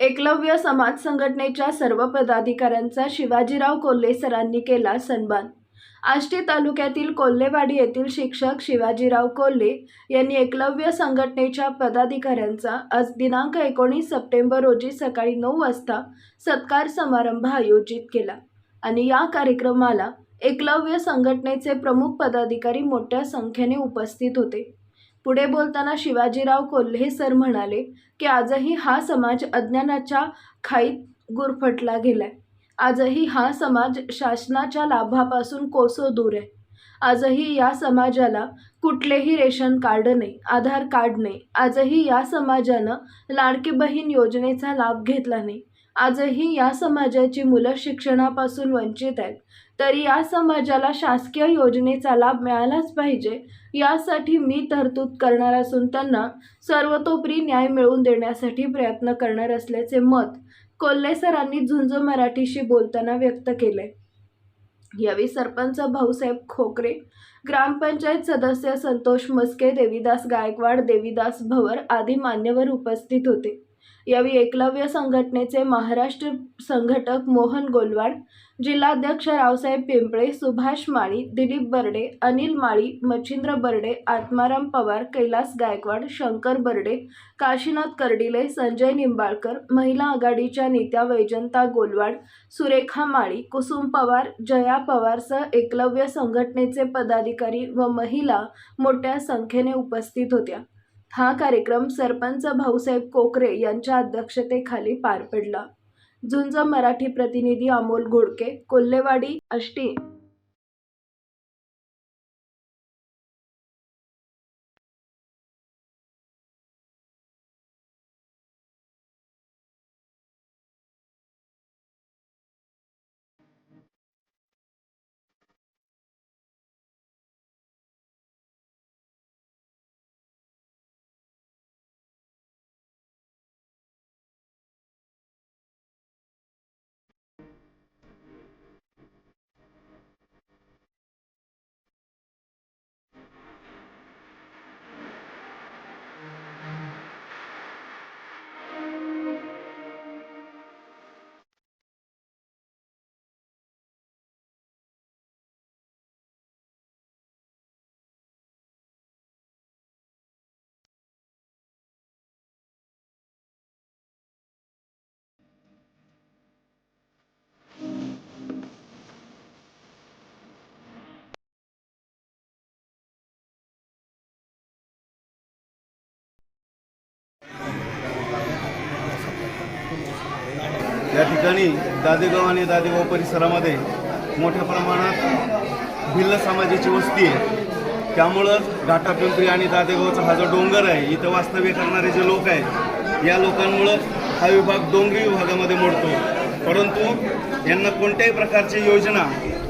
एकलव्य समाज संघटनेच्या सर्व पदाधिकाऱ्यांचा शिवाजीराव कोल्हे सरांनी केला सन्मान. आष्टी तालुक्यातील कोल्हेवाडी येथील शिक्षक शिवाजीराव कोल्हे यांनी एकलव्य संघटनेच्या पदाधिकाऱ्यांचा आज दिनांक एकोणीस सप्टेंबर रोजी सकाळी नऊ वाजता सत्कार समारंभ आयोजित केला आणि या कार्यक्रमाला एकलव्य संघटनेचे प्रमुख पदाधिकारी मोठ्या संख्येने उपस्थित होते. पुढे बोलताना शिवाजीराव कोल्हे सर म्हणाले की आजही हा समाज अज्ञानाच्या खाईत गुरफटला गेलाय. आजही हा समाज शासनाच्या लाभापासून कोसो दूर आहे. आजही या समाजाला कुठलेही रेशन कार्ड नाही आधार कार्ड नाही. आजही या समाजानं लाडकी बहीण योजनेचा लाभ घेतला नाही. आजही या समाजाची मुलं शिक्षणापासून वंचित आहेत. तरी या समाजाला शासकीय योजनेचा लाभ मिळालाच पाहिजे. यासाठी मी तरतूद करणार असून त्यांना सर्वतोपरी न्याय मिळवून देण्यासाठी प्रयत्न करणार असल्याचे मत कोल्हे सरांनी झुंज मराठीशी बोलताना व्यक्त केले. यावेळी सरपंच भाऊसाहेब खोकरे ग्रामपंचायत सदस्य संतोष मस्के देवीदास गायकवाड देवीदास भवर आदी मान्यवर उपस्थित होते. यावेळी एकलव्य संघटनेचे महाराष्ट्र संघटक मोहन गोलवाड जिल्हाध्यक्ष रावसाहेब पिंपळे सुभाष माळी दिलीप बर्डे अनिल माळी मच्छिंद्र बर्डे आत्माराम पवार कैलास गायकवाड शंकर बर्डे काशीनाथ कर्डिले संजय निंबाळकर महिला आघाडीच्या नेत्या वैजंता गोलवाड सुरेखा माळी कुसुम पवार जया पवारसह एकलव्य संघटनेचे पदाधिकारी व महिला मोठ्या संख्येने उपस्थित होत्या. हा कार्यक्रम सरपंच भाऊसाहेब कोकरे यांच्या अध्यक्षतेखाली पार पडला. झुंज मराठी प्रतिनिधी अमोल घोडके कोल्हेवाडी अष्टी ठिकाणी दादेगाव आणि दादेगाव परिसरामध्ये मोठ्या प्रमाणात भिल्ल समाजाची वस्ती आहे. त्यामुळं घाटापिंपरी आणि दादेगावचा हा जो डोंगर आहे इथं वास्तव्य करणारे जे लोक आहेत या लोकांमुळं हा विभाग डोंगरी विभागामध्ये मोडतो. परंतु यांना कोणत्याही प्रकारची योजना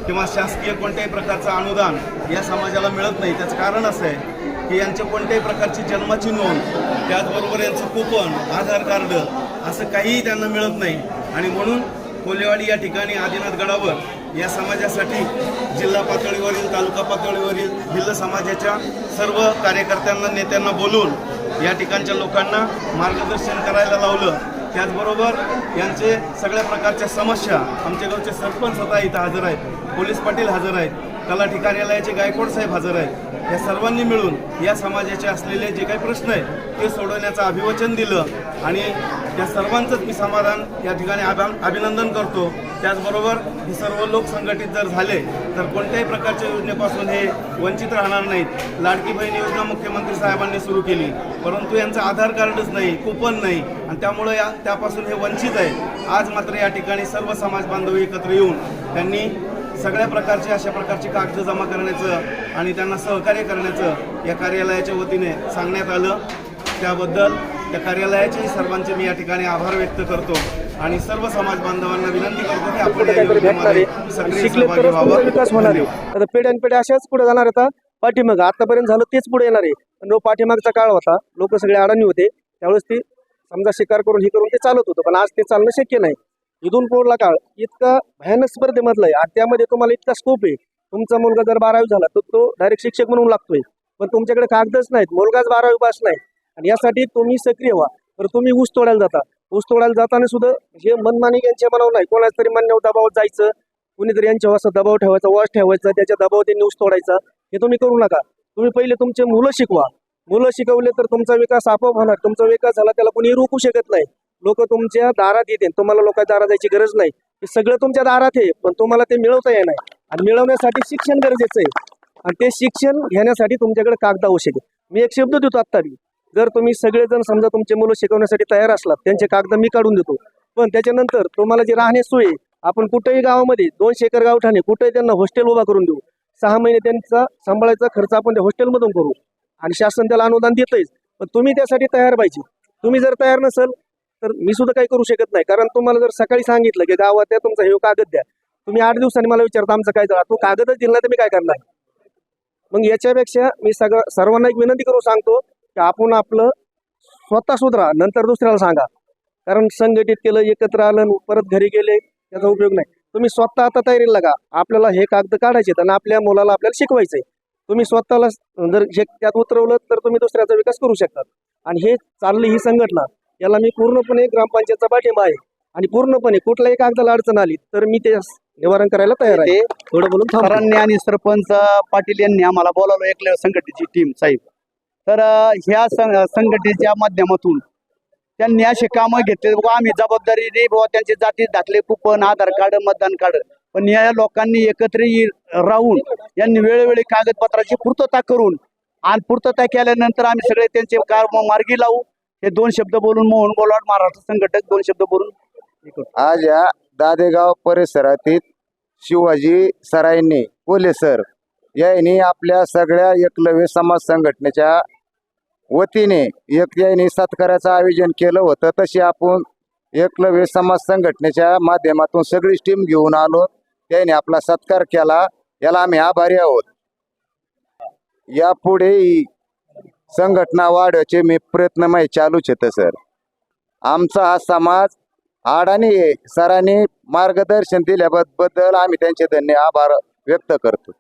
किंवा शासकीय कोणत्याही प्रकारचं अनुदान या समाजाला मिळत नाही. त्याचं कारण असं आहे की यांच्या कोणत्याही प्रकारची जन्माची नोंद त्याचबरोबर यांचं कुपन आधार कार्ड असं काहीही त्यांना मिळत नाही. आणि म्हणून कोल्हेवाडी या ठिकाणी आदिनाथ गडावर या समाजासाठी जिल्हा पातळीवरील तालुका पातळीवरील भिल्ल समाजाच्या सर्व कार्यकर्त्यांना नेत्यांना बोलून या ठिकाणच्या लोकांना मार्गदर्शन करायला लावलं. त्याचबरोबर यांचे सगळ्या प्रकारच्या समस्या आमच्या गावचे सरपंच स्वतः इथं हजर आहेत पोलीस पाटील हजर आहेत तलाठी कार्यालयाचे गायकवाड साहेब हजर आहेत. या सर्वांनी मिळून या समाजाचे असलेले जे काही प्रश्न आहेत ते सोडवण्याचं अभिवचन दिलं आणि या सर्वांचंच मी समाधान या ठिकाणी अभिनंदन करतो. त्याचबरोबर हे सर्व लोक संघटित जर झाले तर कोणत्याही प्रकारच्या योजनेपासून हे वंचित राहणार नाहीत. लाडकी बहीण योजना मुख्यमंत्री साहेबांनी सुरू केली. परंतु यांचं आधार कार्डच नाही कुपन नाही आणि त्यामुळं या त्यापासून हे वंचित आहे. आज मात्र या ठिकाणी सर्व समाज बांधव एकत्र येऊन त्यांनी सगळ्या प्रकारचे अशा प्रकारची कागद जमा करण्याचं आणि त्यांना सहकार्य करण्याचं या कार्यालयाच्या वतीने सांगण्यात आलं. त्याबद्दल त्या कार्यालयाचे सर्वांचे मी या ठिकाणी आभार व्यक्त करतो आणि सर्व समाज बांधवांना विनंती करतो की आपण या योजनेमध्ये सक्रिय सहभागी पुढे विकास होणार व्हावं आहे आता पिढ्यान पिढ्या अशाच पुढे जाणार आता पाठीमाग. आतापर्यंत झालं तेच पुढे येणार आहे. पण जो पाठीमागचा काळ होता लोक सगळे अडाणी होते. त्यावेळेस ते समजा शिकार करून हे करून ते चालत होतं. पण आज ते चालणं शक्य नाही. इथून पुढला काळ इतका भयानक स्पर्धेमधला आहे. आज त्यामध्ये तुम्हाला इतका स्कोप आहे. तुमचा मुलगा जर बारावी झाला तर तो डायरेक्ट शिक्षक म्हणून लागतोय. पण तुमच्याकडे कागदच नाहीत. मुलगाच बारावी पास नाही. आणि यासाठी तुम्ही सक्रिय व्हा. तर तुम्ही ऊस तोडायला जाता. ऊस तोडायला जाताना सुद्धा हे मनमानी यांच्या मनावर नाही. कोणाच तरी मान्य दबावात जायचं कुणीतरी यांच्यावर असं दबाव ठेवायचा वॉश ठेवायचा त्याच्या दबाव त्यांनी ऊस तोडायचा हे तुम्ही करू नका. तुम्ही पहिले तुमचे मुलं शिकवा. मुलं शिकवले तर तुमचा विकास आपोआप होणार. तुमचा विकास झाला त्याला कुणी रोखू शकत नाही. लोक तुमच्या दारात येते. तुम्हाला लोकांच्या दारात जायची गरज नाही. हे सगळं तुमच्या दारात आहे पण तुम्हाला ते मिळवता येणार आणि मिळवण्यासाठी शिक्षण गरजेचं आहे. आणि ते शिक्षण घेण्यासाठी तुमच्याकडे कागद आवश्यक आहे. मी एक शब्द देतो आत्ता बी. जर तुम्ही सगळेजण समजा तुमचे मुलं शिकवण्यासाठी तयार असलात त्यांचे कागद मी काढून देतो. पण त्याच्यानंतर तुम्हाला जे राहणे सोय आपण कुठेही गावामध्ये दोनशे एकर गावठाणे कुठेही त्यांना हॉस्टेल उभा करून देऊ. सहा महिने त्यांचा सांभाळायचा खर्च आपण त्या हॉस्टेलमधून करू. आणि शासन त्याला अनुदान देतच पण तुम्ही त्यासाठी तयार पाहिजे. तुम्ही जर तयार नसाल तर मी सुद्धा काही करू शकत नाही. कारण तुम्हाला जर सकाळी सांगितलं की गावात त्या तुमचा हे कागद द्या. तुम्ही आठ दिवसांनी मला विचारता आमचं काय झालं? तो कागदच दिला तर मी काय करणार? मग याच्यापेक्षा मी सगळं सर्वांना एक विनंती करून सांगतो की आपण आपलं स्वतः सुधरा नंतर दुसऱ्याला सांगा. कारण संघटित केलं एकत्र आलं परत घरी गेले त्याचा उपयोग नाही. तुम्ही स्वतः आता तयारीला लागा. आपल्याला हे कागद काढायचे आणि आपल्या मुलाला आपल्याला शिकवायचंय. तुम्ही स्वतःला जर हे त्यात उतरवलं तर तुम्ही दुसऱ्याचा विकास करू शकता. आणि हे चालली ही संघटना. याला मी पूर्णपणे ग्रामपंचायतचा पाठिंबा आहे. आणि पूर्णपणे कुठल्याही कागदाला अडचण आली तर मी ते निवारण करायला तयार आहे. थोडं बोलून. सरांनी आणि सरपंच पाटील यांनी आम्हाला बोलावलं एकल्या संघटनेची टीम साहेब. तर ह्या सं- संघटनेच्या माध्यमातून त्यांनी असे कामं घेतले. बाबा आम्ही जबाबदारीने बुवा त्यांचे जाती दाखले कुपन आधार कार्ड मतदान कार्ड. पण या लोकांनी एकत्र राहून यांनी वेळोवेळी कागदपत्राची पूर्तता करून आणि पूर्तता केल्यानंतर आम्ही सगळे त्यांचे कार मार्गी लावू. हे दोन शब्द बोलून मोहन बोलवाड महाराष्ट्र संघटक दोन शब्द बोलून आज या दादेगाव परिसरातील शिवाजी सरायने कोले सर यांनी आपल्या सगळ्या एकलव्य समाज संघटनेच्या वतीने एक सत्काराचं आयोजन केलं होतं. तशी आपण एकलव्य समाज संघटनेच्या माध्यमातून सगळी टीम घेऊन आलो. त्याने आपला सत्कार केला. याला आम्ही आभारी आहोत. यापुढेही संघटना वाढवायचे मी प्रयत्न माही चालूच येतं सर आमचा हा समाज आडाने सरांनी मार्गदर्शन दिल्याबद्दल आम्ही त्यांचे धन्य आभार व्यक्त करतो.